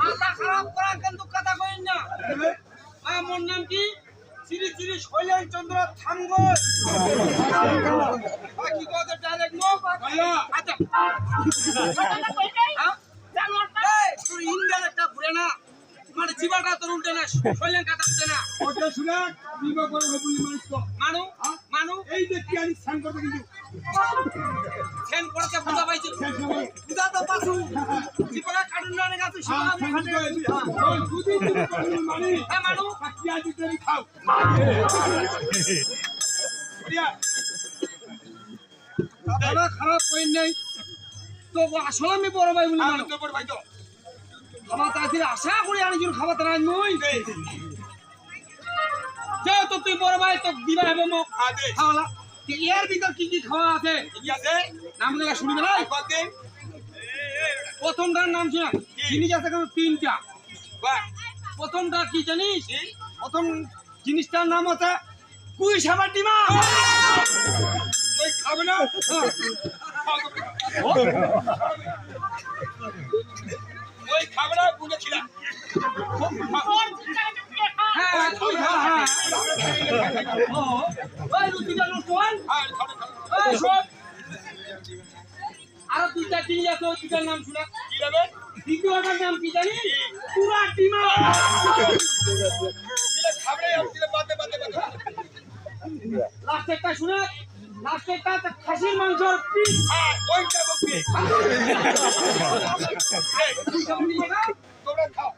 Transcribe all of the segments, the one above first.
মাথা খারাপ করা আমার নাম কি শ্রী শ্রী শৈলেন চন্দ্র থামগর কি কথা ডাইরেক্ট নো একটা ঘুরে না মানে জীবাটা তোর উল্টে উল্টে না ওটা শুনে বিবাহ করে মানুষ মানু মানু এই যে কি আনি ফ্যান পড়তে বুঝা পাইছি বুঝা তো পাছু জীবাটা কাটুন না গেছে হ্যাঁ সেটা আমি খাটে। ওই দুদিন তুমি মানে হ্যাঁ মানু। কি আনি তুমি খাও। দিয়া দাদা খারাপ কইন নাই। তো আসলে আমি বড় ভাই বলি মানু। তো বড় ভাই তো। খাবার তাড়াতাড়ি আশা করি আরেকজন খাবার তাড়াতাড়ি নই যেহেতু তুই বড় ভাই তো দিবা হবে মোক। আদে খাওয়ালা তো এর ভিতর কি কি খাওয়া আছে? কি আছে? নাম দেখা শুনবে না? প্রথমটার নাম শুনে। জিনিস আছে কেন? তিনটা। প্রথমটা কি জানিস? প্রথম জিনিসটার নাম হচ্ছে কুই সাবার ডিমা। খাবে না? ওই খাবে না? হ্যাঁ হ্যাঁ রুটিটা আর দুইটা জিনিস আছে ওই দুটার নাম শুনে। কি যাবে দ্বিতীয়টার নাম কি জানিস পুরা বাদে লাস্টেরটা শুনে। লাস্টেরটা খাসির মাংসর পিস। হ্যাঁ ওইটা বকবি তোমরা খাও।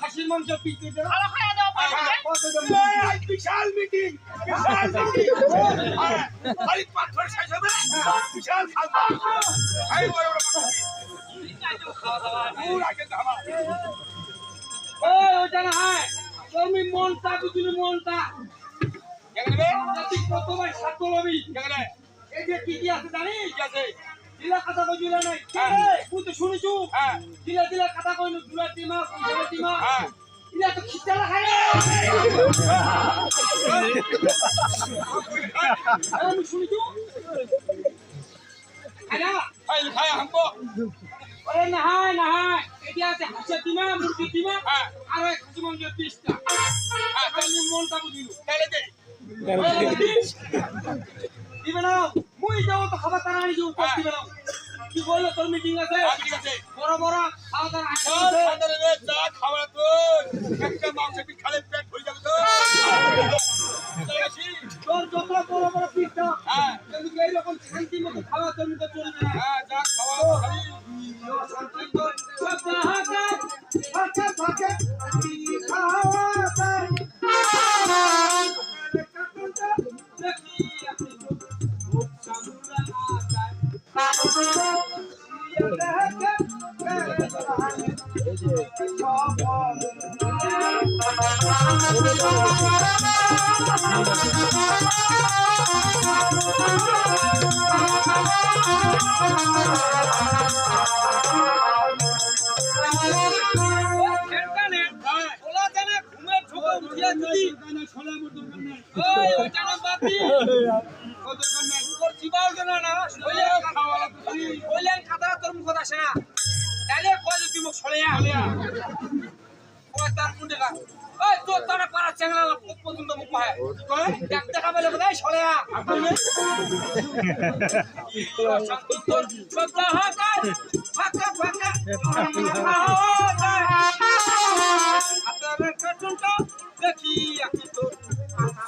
খাসির মাংস দেব বিশাল মিটিং বিশাল মিটিং খালি পাথর শেষ হবে বিশাল খাওয়া বড় বড় ওই মনটা বুঝলি মনটা। সাত এই যে কি কি আছে জানিস? ঠিক আছে? দিলা কথা কই দিলা নাই? কে তুই তো শুনিছু? হ্যাঁ। দিলা দিলা কথা কই দুলা টিমা কুইলা টিমা হ্যাঁ। ইলা তো খিচা লাগাই আমি শুনিছু? আরে খাই খাই হামকো। ওরে নাহাই নাহাই। এটা আছে হাসা টিমা মুরগি টিমা হ্যাঁ। আর এক খাসি মাংস পিসটা আর মনটা বুঝিলু। তাহলে দে মুই যাও তো খাবার তারা আনি না কি বলল তোর মিটিং আছে বড় বড় খাওয়া দাওয়া চল আছে। সাদরে রে চা খাওয়া তো একটা মাংস খালে ঘুমের ঝোঁকে উঠিয়া যদি ওই ওইটা না বাতি তোর চ্যাংলা পর্যন্ত মুখ কয় দেখ দেখা পেলে বোধহয় সরেয়া আপনি ফাঁকা ফাঁকা ফাঁকা আপনার কার্টুনটা দেখি আকি তো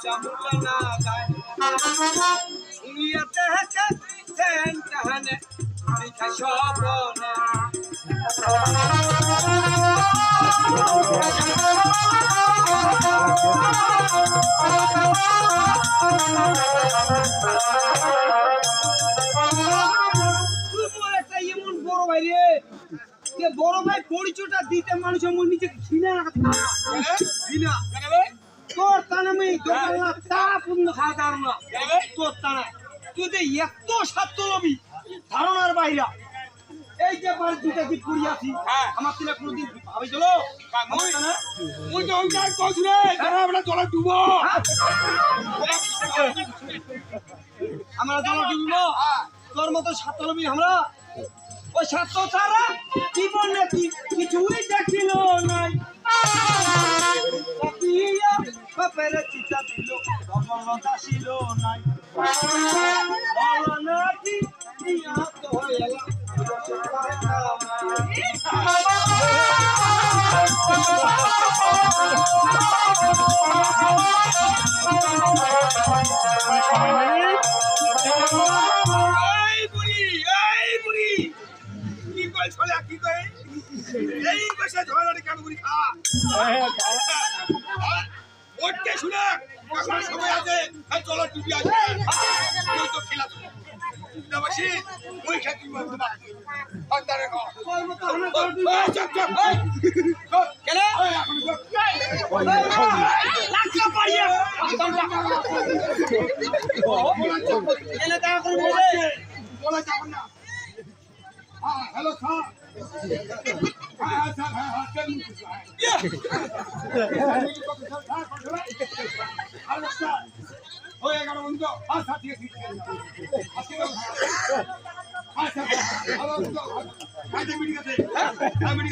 চামুলা তুই বড় ভাই পরিচয়টা দিতে মানুষের নিচে ঘৃণা ঘৃণা। তোর তানে আমি দোকানলা তা পূর্ণ খাওয়া দাওয়ার না তোর তানে। তুই যে এত স্বার্থ ধারণার বাইরা। এই যে দুটা আছি হ্যাঁ। আমার কোনদিন ভাবি চলো রে। তারা আমরা জলে ডুবো আমরা জল ডুবিব তোর মতো সাতলবি আমরা ওই সাত তারা জীবনে কিছুই দেখিল নাই। বাপেরে চিতা দিল সফলতা ছিল নাই। এখন সময় আছে এই চলো টুপি আছে তুই তো খেলা তো ওই খেতে তোর করে বলে বলা যাবে না হ্যাঁ হ্যালো স্যার হ্যাঁ স্যার হ্যাঁ হ্যাঁ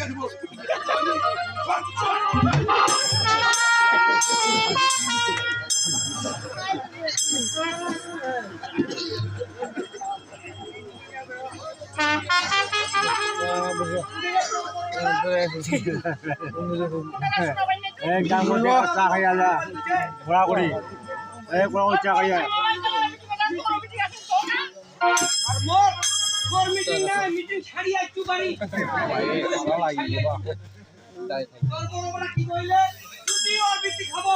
আছে। বস। এক গান এই ঘোরা করে চা আর মোর মোর মিটিং না মিটিং ছাড়িয়া একটু বাড়ি তোর বড় বড় কি কইলে তুই ওর বিটি খাব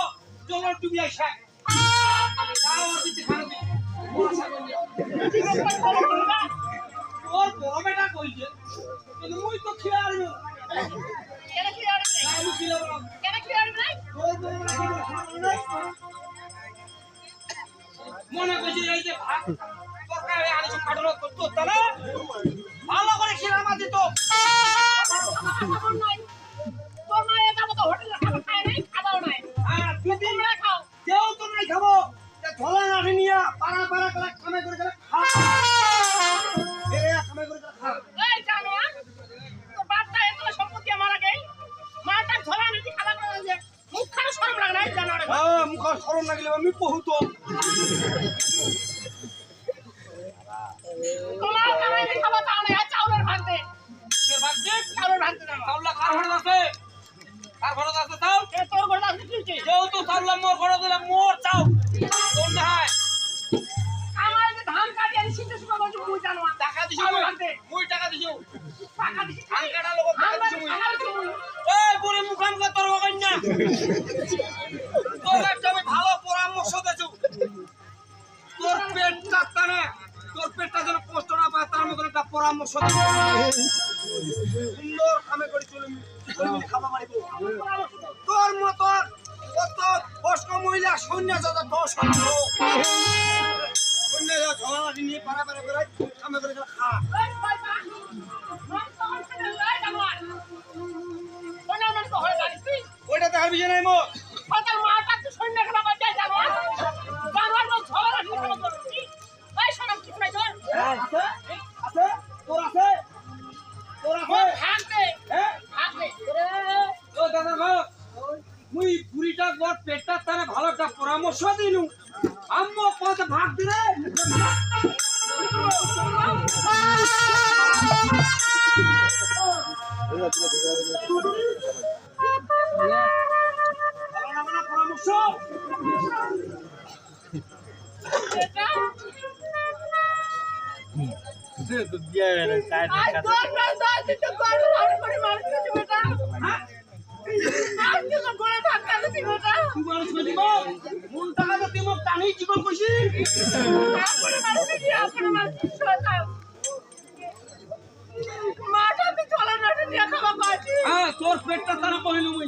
তোর আমি ভালো পরামর্শ দেছো তোর পেটটা টানে, তোর পেটটা যেন কষ্ট না পায়, তার মতন একটা পরামর্শ সুন্দর কামে করে চলে খাবা মারিব তোর মতন কত বয়স্ক মহিলা সৈন্য যাতে দশ ওইটা দেখার বিষয় নাই মোর আছে? আছে? তোর আছে? তোর আছে? হ্যাঁ ও দাদা গো মুই পুরিটা বড় পেটটা তারে ভালো একটা পরামর্শ দিনু। আম্মু কত ভাগ দিলে? তোর পেটটা তারা কহিলু মুই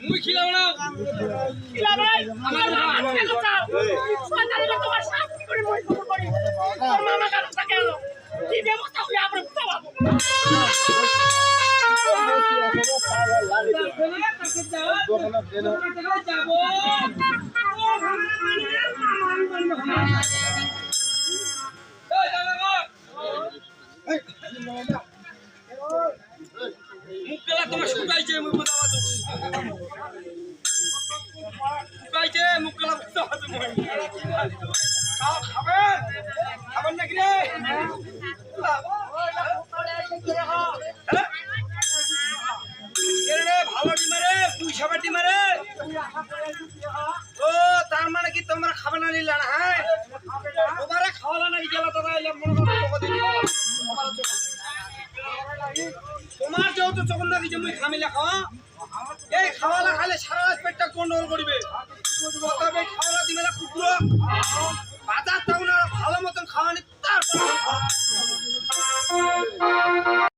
মুই খিলাও না। আমার মামা কেন চাও। সন্তানকে তোমার শাস্তি করে মই খবর করি। তোর মামা কেন থাকে এলো কি ব্যবস্থা হলে আমরা পাবো যাবে শুকাইছে মুখ গেলা বুঝতে খাও খাবেন খাবেন নাকি রে রে ভালো ডিমারে পয়সা বাটি মারে ও তার মানে কি তোমরা খাবে না নিলা না হ্যাঁ তোমারে খাওয়ালা নাকি গেলা করো তোমার যেহেতু চোখ না মুই খামিলা খাওয়া এই খাওয়ালা খালে সারা রাত পেটটা গন্ডগোল করিবে।